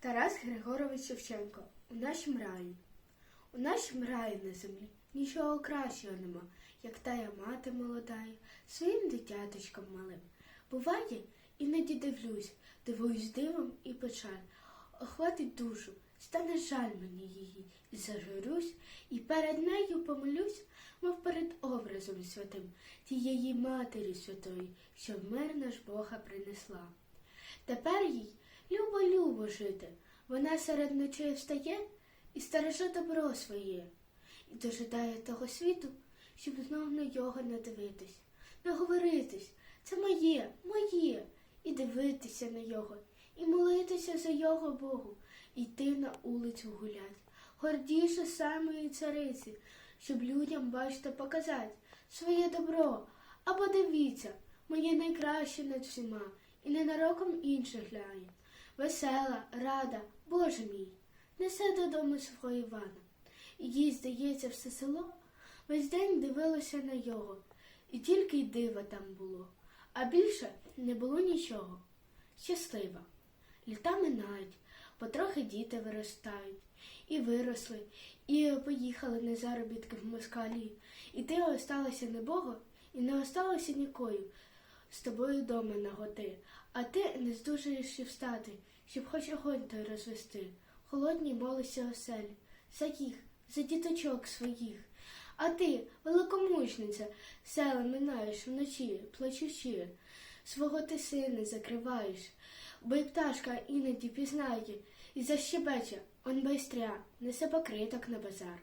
Тарас Григорович Шевченко у нашім раї. У нашім раї на землі нічого кращого нема, як тая мати молодая, своїм дитяточком малим. Буває, іноді дивлюсь, дивуюсь дивом і печаль. Охватить душу, стане жаль мені її, і зажурюсь, і перед нею помолюсь, мов перед образом святим, тієї Матері Святої, що в мир наш Бога принесла. Тепер їй любо-любо жити. Вона серед ночей встає і стереже добро своє, і дожидає того світу, щоб знов на його надивитись, наговоритись, це моє, моє, і дивитися на його, і молитися за його Богу, і йти на улицю гулять, гордіше самої цариці, щоб людям, бачите, показати своє добро. Або дивіться, моє найкраще над всіма, і ненароком інших гляє. Весела, рада, Боже мій, несе додому свого Івана. І їй, здається, все село весь день дивилося на його, і тільки й дива там було, а більше не було нічого. Щаслива. Літа минають, потрохи діти виростають, і виросли, і поїхали на заробітки в москалі, і ти осталася не Бога, і не осталася нікою з тобою дома наготи, а ти не здужуєш і встати, щоб хоч огонь розвести. Холодні молися оселі, за їх, за діточок своїх. А ти, великомучниця, села минаєш вночі, плачучи, свого ти сина закриваєш, бо й пташка іноді пізнає, і защебече, он байстря, несе покриток на базар.